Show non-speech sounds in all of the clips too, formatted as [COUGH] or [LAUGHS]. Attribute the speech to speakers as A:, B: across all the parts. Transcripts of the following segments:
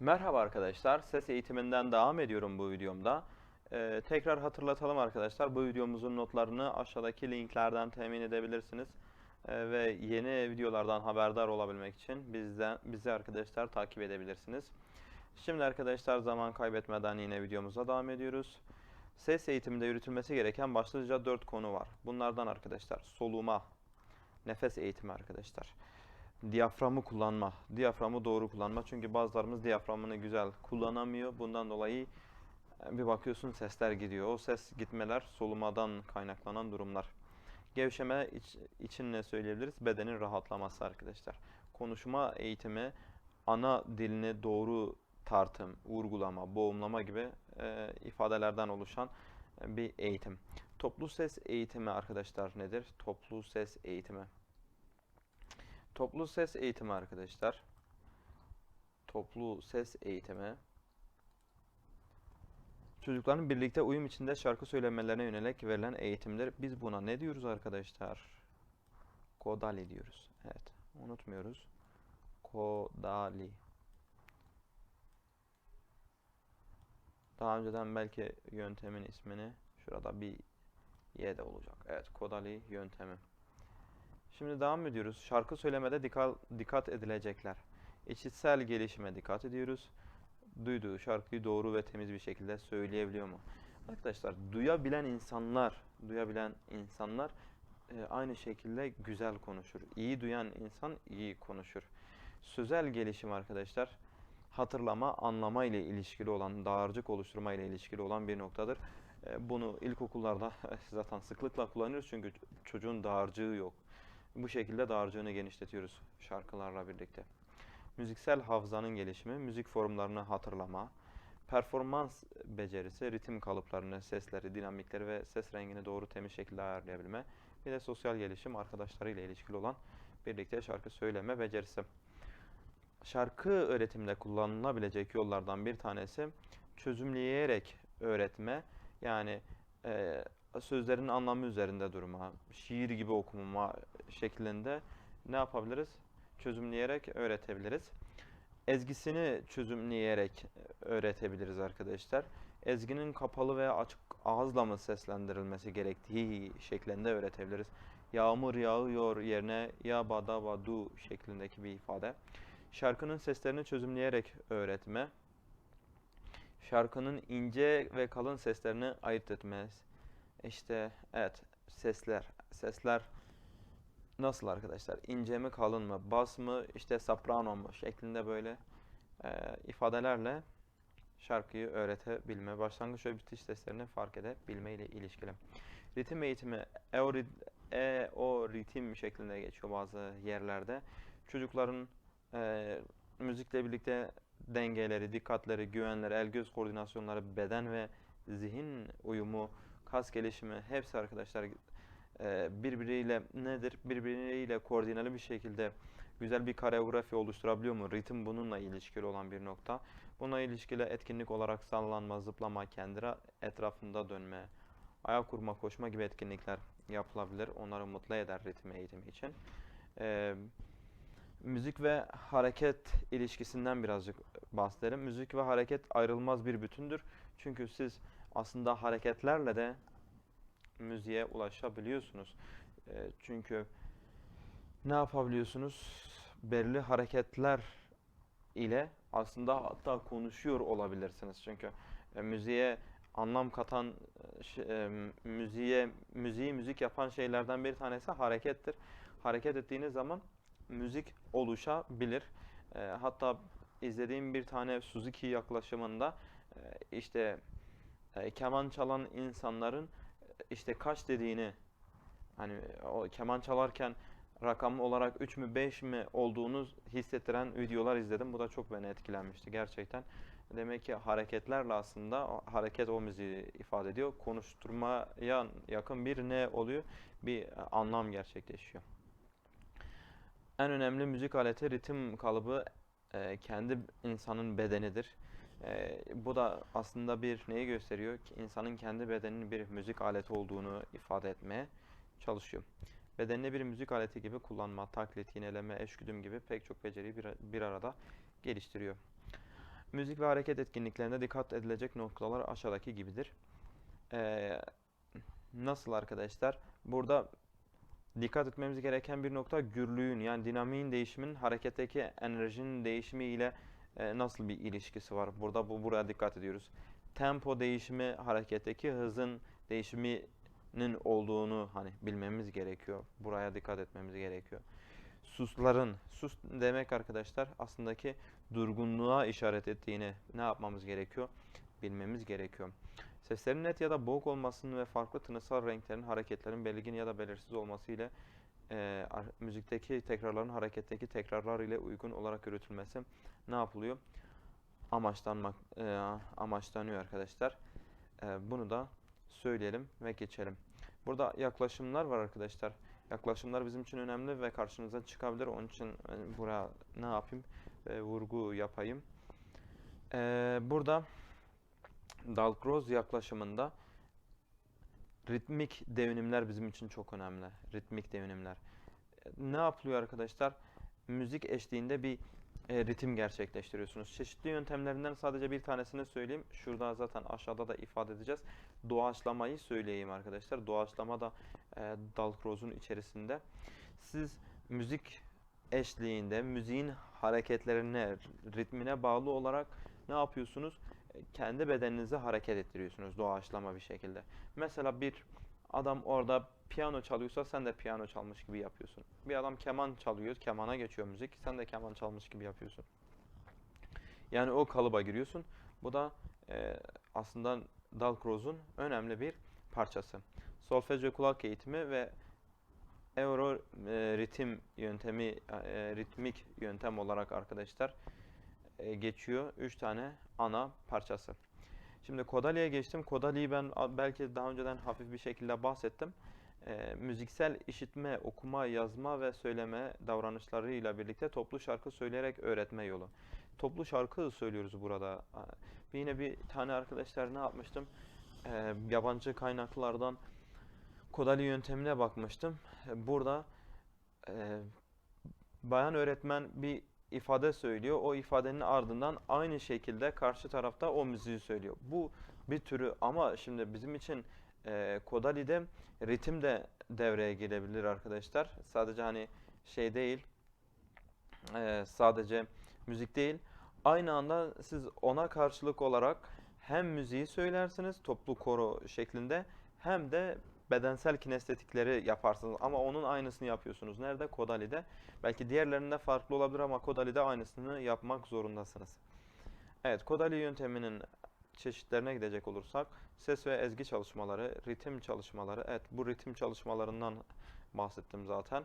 A: Merhaba arkadaşlar, ses eğitiminden devam ediyorum bu videomda. Ee, tekrar hatırlatalım arkadaşlar, bu videomuzun notlarını aşağıdaki linklerden temin edebilirsiniz. Ee, ve yeni videolardan haberdar olabilmek için bizden, bizi arkadaşlar takip edebilirsiniz. Şimdi arkadaşlar zaman kaybetmeden yine videomuza devam ediyoruz. Ses eğitiminde yürütülmesi gereken başlıca 4 konu var. Bunlardan arkadaşlar soluma, nefes eğitimi arkadaşlar. Diyaframı kullanma. Diyaframı doğru kullanma. Çünkü bazılarımız diyaframını güzel kullanamıyor. Bundan dolayı e, bir bakıyorsun sesler gidiyor. O ses gitmeler solumadan kaynaklanan durumlar. Gevşeme iç- için ne söyleyebiliriz? Bedenin rahatlaması arkadaşlar. Konuşma eğitimi ana dilini doğru tartım, vurgulama, boğumlama gibi e, ifadelerden oluşan e, bir eğitim. Toplu ses eğitimi arkadaşlar nedir? Toplu ses eğitimi. Toplu ses eğitimi arkadaşlar. Toplu ses eğitimi. Çocukların birlikte uyum içinde şarkı söylemelerine yönelik verilen eğitimdir. Biz buna ne diyoruz arkadaşlar? Kodali diyoruz. Evet, unutmuyoruz. Kodali. Daha önceden belki yöntemin ismini şurada bir Y de olacak. Evet, Kodali yöntemi. Şimdi devam ediyoruz. Şarkı söylemede dikkat, edilecekler. İçitsel gelişime dikkat ediyoruz. Duyduğu şarkıyı doğru ve temiz bir şekilde söyleyebiliyor mu? Arkadaşlar duyabilen insanlar, duyabilen insanlar e, aynı şekilde güzel konuşur. İyi duyan insan iyi konuşur. Sözel gelişim arkadaşlar hatırlama, anlama ile ilişkili olan, dağarcık oluşturma ile ilişkili olan bir noktadır. E, Bunu ilkokullarda [LAUGHS] zaten sıklıkla kullanıyoruz çünkü çocuğun dağarcığı yok. Bu şekilde dağarcığını genişletiyoruz şarkılarla birlikte. Müziksel hafızanın gelişimi, müzik formlarını hatırlama, performans becerisi, ritim kalıplarını, sesleri, dinamikleri ve ses rengini doğru temiz şekilde ayarlayabilme. Bir de sosyal gelişim, arkadaşlarıyla ilişkili olan birlikte şarkı söyleme becerisi. Şarkı öğretimde kullanılabilecek yollardan bir tanesi çözümleyerek öğretme. Yani eee sözlerin anlamı üzerinde durma, şiir gibi okuma şeklinde ne yapabiliriz? Çözümleyerek öğretebiliriz. Ezgisini çözümleyerek öğretebiliriz arkadaşlar. Ezginin kapalı veya açık ağızla mı seslendirilmesi gerektiği şeklinde öğretebiliriz. Yağmur yağıyor yerine ya bada badu şeklindeki bir ifade. Şarkının seslerini çözümleyerek öğretme. Şarkının ince ve kalın seslerini ayırt etmez. İşte evet sesler. Sesler nasıl arkadaşlar? İnce mi kalın mı? Bas mı? işte soprano mu? Şeklinde böyle e, ifadelerle şarkıyı öğretebilme. Başlangıç ve bitiş seslerini fark edebilme ile ilişkili. Ritim eğitimi eorit, e, o ritim şeklinde geçiyor bazı yerlerde. Çocukların e, müzikle birlikte dengeleri, dikkatleri, güvenleri, el göz koordinasyonları, beden ve zihin uyumu, kas gelişimi hepsi arkadaşlar e, birbiriyle nedir? Birbiriyle koordineli bir şekilde güzel bir koreografi oluşturabiliyor mu? Ritim bununla ilişkili olan bir nokta. Buna ilişkili etkinlik olarak sallanma, zıplama, kendi ra- etrafında dönme, ayak kurma, koşma gibi etkinlikler yapılabilir. Onları mutlu eder ritim eğitimi için. E, müzik ve hareket ilişkisinden birazcık bahsedelim. Müzik ve hareket ayrılmaz bir bütündür. Çünkü siz aslında hareketlerle de müziğe ulaşabiliyorsunuz. E, çünkü ne yapabiliyorsunuz? Belirli hareketler ile aslında hatta konuşuyor olabilirsiniz. Çünkü e, müziğe anlam katan, e, ş- e, müziğe müziği müzik yapan şeylerden bir tanesi harekettir. Hareket ettiğiniz zaman müzik oluşabilir. E, hatta izlediğim bir tane Suzuki yaklaşımında e, işte e, keman çalan insanların işte kaç dediğini hani o keman çalarken rakam olarak 3 mü 5 mi olduğunu hissettiren videolar izledim. Bu da çok beni etkilenmişti gerçekten. Demek ki hareketlerle aslında hareket o müziği ifade ediyor. Konuşturmaya yakın bir ne oluyor? Bir anlam gerçekleşiyor. En önemli müzik aleti ritim kalıbı e, kendi insanın bedenidir. E, bu da aslında bir neyi gösteriyor ki insanın kendi bedeninin bir müzik aleti olduğunu ifade etmeye çalışıyor. Bedenini bir müzik aleti gibi kullanma, taklit, yineleme, eşgüdüm gibi pek çok beceriyi bir, bir arada geliştiriyor. Müzik ve hareket etkinliklerinde dikkat edilecek noktalar aşağıdaki gibidir. Ee, nasıl arkadaşlar? Burada dikkat etmemiz gereken bir nokta gürlüğün yani dinamiğin değişimin hareketteki enerjinin değişimi ile e, nasıl bir ilişkisi var? Burada bu buraya dikkat ediyoruz. Tempo değişimi hareketteki hızın değişiminin olduğunu hani bilmemiz gerekiyor. Buraya dikkat etmemiz gerekiyor. Susların, sus demek arkadaşlar aslında ki durgunluğa işaret ettiğini ne yapmamız gerekiyor? Bilmemiz gerekiyor. Seslerin net ya da boğuk olmasının ve farklı tınısal renklerin, hareketlerin belirgin ya da belirsiz olması ile e, müzikteki tekrarların hareketteki tekrarlar ile uygun olarak yürütülmesi ne yapılıyor? Amaçlanmak, e, amaçlanıyor arkadaşlar. E, bunu da söyleyelim ve geçelim. Burada yaklaşımlar var arkadaşlar. Yaklaşımlar bizim için önemli ve karşınıza çıkabilir. Onun için e, buraya ne yapayım? E, vurgu yapayım. E, burada Dalcroze yaklaşımında ritmik devinimler bizim için çok önemli. Ritmik devinimler. E, Ne yapılıyor arkadaşlar? Müzik eşliğinde bir e, ritim gerçekleştiriyorsunuz. Çeşitli yöntemlerinden sadece bir tanesini söyleyeyim. Şurada zaten aşağıda da ifade edeceğiz. Doğaçlamayı söyleyeyim arkadaşlar. Doğaçlama da e, Dalcroze'un içerisinde. Siz müzik eşliğinde, müziğin hareketlerine, ritmine bağlı olarak ne yapıyorsunuz? E, Kendi bedeninizi hareket ettiriyorsunuz doğaçlama bir şekilde. Mesela bir adam orada piyano çalıyorsa sen de piyano çalmış gibi yapıyorsun. Bir adam keman çalıyor, kemana geçiyor müzik. Sen de keman çalmış gibi yapıyorsun. Yani o kalıba giriyorsun. Bu da e, aslında Dalcroze'un önemli bir parçası. Solfej ve kulak eğitimi ve Euro e, ritim yöntemi, e, ritmik yöntem olarak arkadaşlar e, geçiyor. Üç tane ana parçası. Şimdi Kodali'ye geçtim. Kodali'yi ben belki daha önceden hafif bir şekilde bahsettim. E, müziksel işitme, okuma, yazma ve söyleme davranışlarıyla birlikte toplu şarkı söyleyerek öğretme yolu. Toplu şarkı söylüyoruz burada. Bir Yine bir tane arkadaşlar ne yapmıştım? E, yabancı kaynaklardan Kodali yöntemine bakmıştım. E, Burada e, bayan öğretmen bir ifade söylüyor. O ifadenin ardından aynı şekilde karşı tarafta o müziği söylüyor. Bu bir türü ama şimdi bizim için e, Kodali'de ritim de devreye girebilir arkadaşlar. Sadece hani şey değil, e, sadece müzik değil. Aynı anda siz ona karşılık olarak hem müziği söylersiniz toplu koro şeklinde hem de bedensel kinestetikleri yaparsınız. Ama onun aynısını yapıyorsunuz. Nerede? Kodali'de. Belki diğerlerinde farklı olabilir ama Kodali'de aynısını yapmak zorundasınız. Evet, Kodali yönteminin çeşitlerine gidecek olursak ses ve ezgi çalışmaları, ritim çalışmaları. Evet, bu ritim çalışmalarından bahsettim zaten.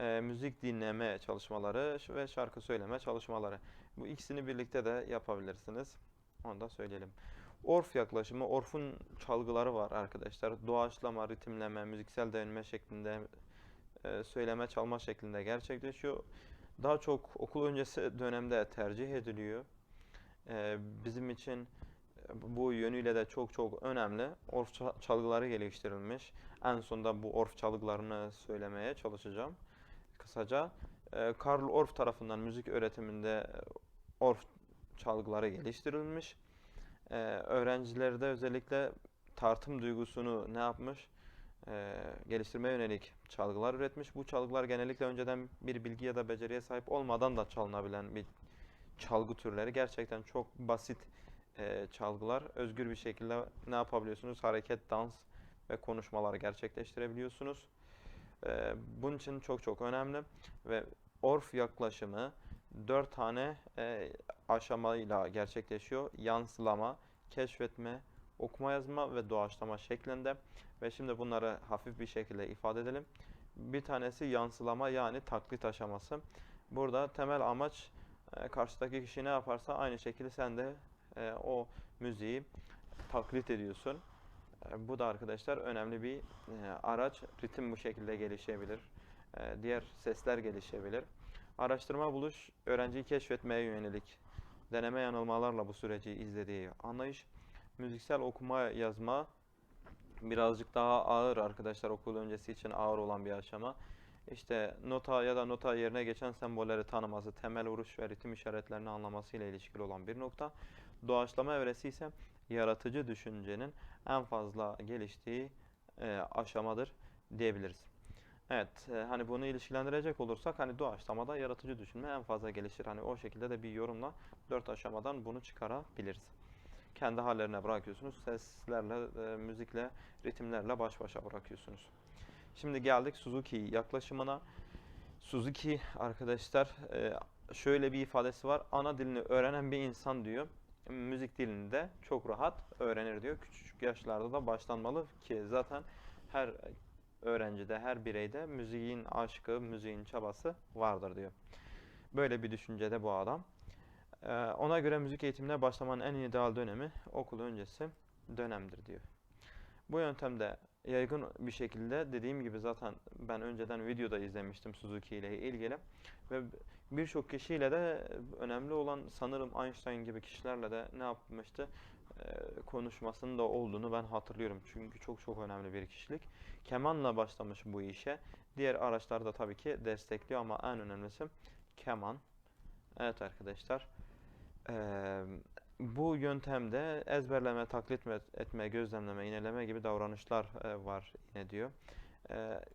A: Ee, müzik dinleme çalışmaları ve şarkı söyleme çalışmaları. Bu ikisini birlikte de yapabilirsiniz. Onu da söyleyelim. Orf yaklaşımı, Orf'un çalgıları var arkadaşlar. Doğaçlama, ritimleme, müziksel devinme şeklinde e, söyleme, çalma şeklinde gerçekleşiyor. Daha çok okul öncesi dönemde tercih ediliyor. E, bizim için e, bu yönüyle de çok çok önemli. Orf ça- çalgıları geliştirilmiş. En sonunda bu Orf çalgılarını söylemeye çalışacağım. Kısaca e, Karl Orff tarafından müzik öğretiminde e, Orff çalgıları geliştirilmiş. Ee, öğrencilerde özellikle tartım duygusunu ne yapmış? Ee, geliştirmeye yönelik çalgılar üretmiş. Bu çalgılar genellikle önceden bir bilgi ya da beceriye sahip olmadan da çalınabilen bir çalgı türleri. Gerçekten çok basit e, çalgılar. Özgür bir şekilde ne yapabiliyorsunuz? Hareket, dans ve konuşmalar gerçekleştirebiliyorsunuz. Ee, bunun için çok çok önemli ve Orff yaklaşımı dört tane e, aşamayla gerçekleşiyor. Yansılama, keşfetme, okuma yazma ve doğaçlama şeklinde. Ve şimdi bunları hafif bir şekilde ifade edelim. Bir tanesi yansılama yani taklit aşaması. Burada temel amaç e, karşıdaki kişi ne yaparsa aynı şekilde sen de e, o müziği taklit ediyorsun. E, bu da arkadaşlar önemli bir e, araç. Ritim bu şekilde gelişebilir. E, diğer sesler gelişebilir. Araştırma buluş, öğrenciyi keşfetmeye yönelik deneme yanılmalarla bu süreci izlediği anlayış. Müziksel okuma yazma birazcık daha ağır arkadaşlar okul öncesi için ağır olan bir aşama. işte nota ya da nota yerine geçen sembolleri tanıması, temel vuruş ve ritim işaretlerini anlaması ile ilişkili olan bir nokta. Doğaçlama evresi ise yaratıcı düşüncenin en fazla geliştiği e, aşamadır diyebiliriz. Evet, e, hani bunu ilişkilendirecek olursak hani doğaçlamada yaratıcı düşünme en fazla gelişir. Hani o şekilde de bir yorumla dört aşamadan bunu çıkarabiliriz. Kendi hallerine bırakıyorsunuz. Seslerle, e, müzikle, ritimlerle baş başa bırakıyorsunuz. Şimdi geldik Suzuki yaklaşımına. Suzuki arkadaşlar e, şöyle bir ifadesi var. Ana dilini öğrenen bir insan diyor. Müzik dilini de çok rahat öğrenir diyor. Küçük yaşlarda da başlanmalı ki zaten her öğrencide, her bireyde müziğin aşkı, müziğin çabası vardır diyor. Böyle bir düşüncede bu adam. Ee, ona göre müzik eğitimine başlamanın en ideal dönemi okul öncesi dönemdir diyor. Bu yöntemde yaygın bir şekilde dediğim gibi zaten ben önceden videoda izlemiştim Suzuki ile ilgili ve birçok kişiyle de önemli olan sanırım Einstein gibi kişilerle de ne yapmıştı konuşmasının da olduğunu ben hatırlıyorum çünkü çok çok önemli bir kişilik. Kemanla başlamış bu işe. Diğer araçlar da tabii ki destekliyor ama en önemlisi keman. Evet arkadaşlar. Bu yöntemde ezberleme, taklit etme, gözlemleme, yineleme gibi davranışlar var yine diyor.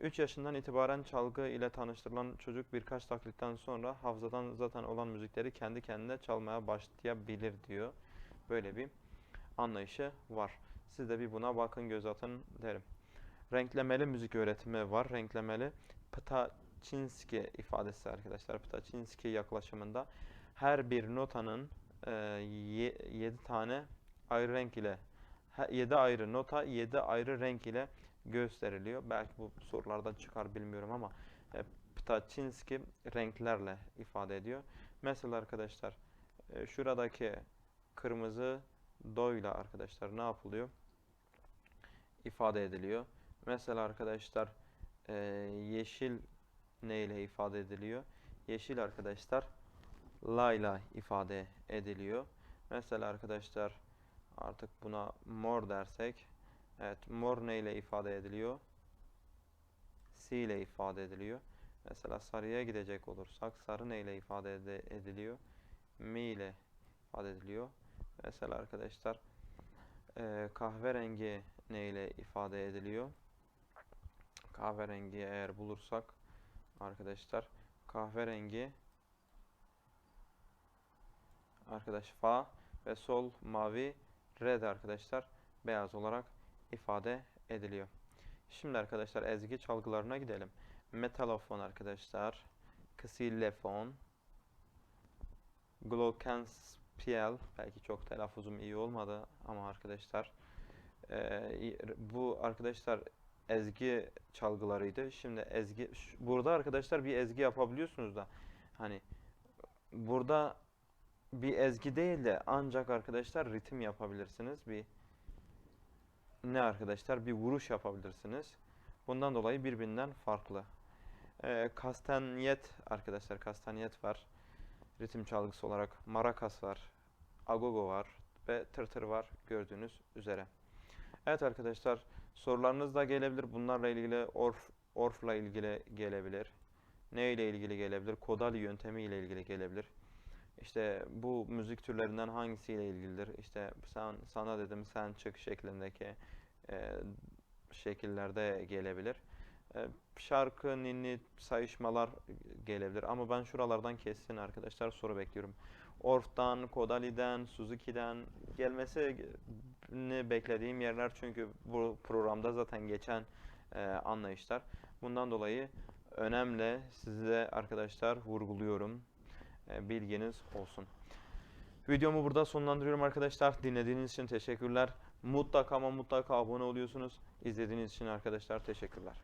A: 3 yaşından itibaren çalgı ile tanıştırılan çocuk birkaç taklitten sonra hafızadan zaten olan müzikleri kendi kendine çalmaya başlayabilir diyor. Böyle bir anlayışı var. Siz de bir buna bakın, göz atın derim. Renklemeli müzik öğretimi var. Renklemeli Ptaçinski ifadesi arkadaşlar. Ptaçinski yaklaşımında her bir notanın 7 tane ayrı renk ile 7 ayrı nota 7 ayrı renk ile gösteriliyor. Belki bu sorulardan çıkar bilmiyorum ama e, Ptaçinski renklerle ifade ediyor. Mesela arkadaşlar e, şuradaki kırmızı do ile arkadaşlar ne yapılıyor? ifade ediliyor. Mesela arkadaşlar e, yeşil ne ile ifade ediliyor? Yeşil arkadaşlar la ifade ediliyor. Mesela arkadaşlar artık buna mor dersek evet mor ne ile ifade ediliyor? Si ile ifade ediliyor. Mesela sarıya gidecek olursak sarı ne ile ifade ediliyor? Mi ile ifade ediliyor. Mesela arkadaşlar e, kahverengi ne ile ifade ediliyor? Kahverengi eğer bulursak arkadaşlar kahverengi arkadaş fa ve sol mavi red arkadaşlar beyaz olarak ifade ediliyor. Şimdi arkadaşlar ezgi çalgılarına gidelim. Metalofon arkadaşlar, ksilefon, glockenspiel belki çok telaffuzum iyi olmadı ama arkadaşlar e, bu arkadaşlar ezgi çalgılarıydı. Şimdi ezgi burada arkadaşlar bir ezgi yapabiliyorsunuz da hani burada bir ezgi değil de ancak arkadaşlar ritim yapabilirsiniz. Bir ne arkadaşlar? Bir vuruş yapabilirsiniz. Bundan dolayı birbirinden farklı. Ee, kastanyet arkadaşlar kastanyet var. Ritim çalgısı olarak marakas var. Agogo var ve tırtır var gördüğünüz üzere. Evet arkadaşlar sorularınız da gelebilir. Bunlarla ilgili orf orfla ilgili gelebilir. Ne ile ilgili gelebilir? Kodali yöntemi ile ilgili gelebilir. İşte bu müzik türlerinden hangisiyle ilgilidir? İşte sen sana dedim sen çık şeklindeki e, şekillerde gelebilir. E, şarkı, ninni, sayışmalar gelebilir. Ama ben şuralardan kesin arkadaşlar soru bekliyorum. Orf'tan, Kodali'den, Suzuki'den gelmesini beklediğim yerler çünkü bu programda zaten geçen e, anlayışlar. Bundan dolayı önemli size arkadaşlar vurguluyorum. E, bilginiz olsun. Videomu burada sonlandırıyorum arkadaşlar. Dinlediğiniz için teşekkürler. Mutlaka ama mutlaka abone oluyorsunuz. İzlediğiniz için arkadaşlar teşekkürler.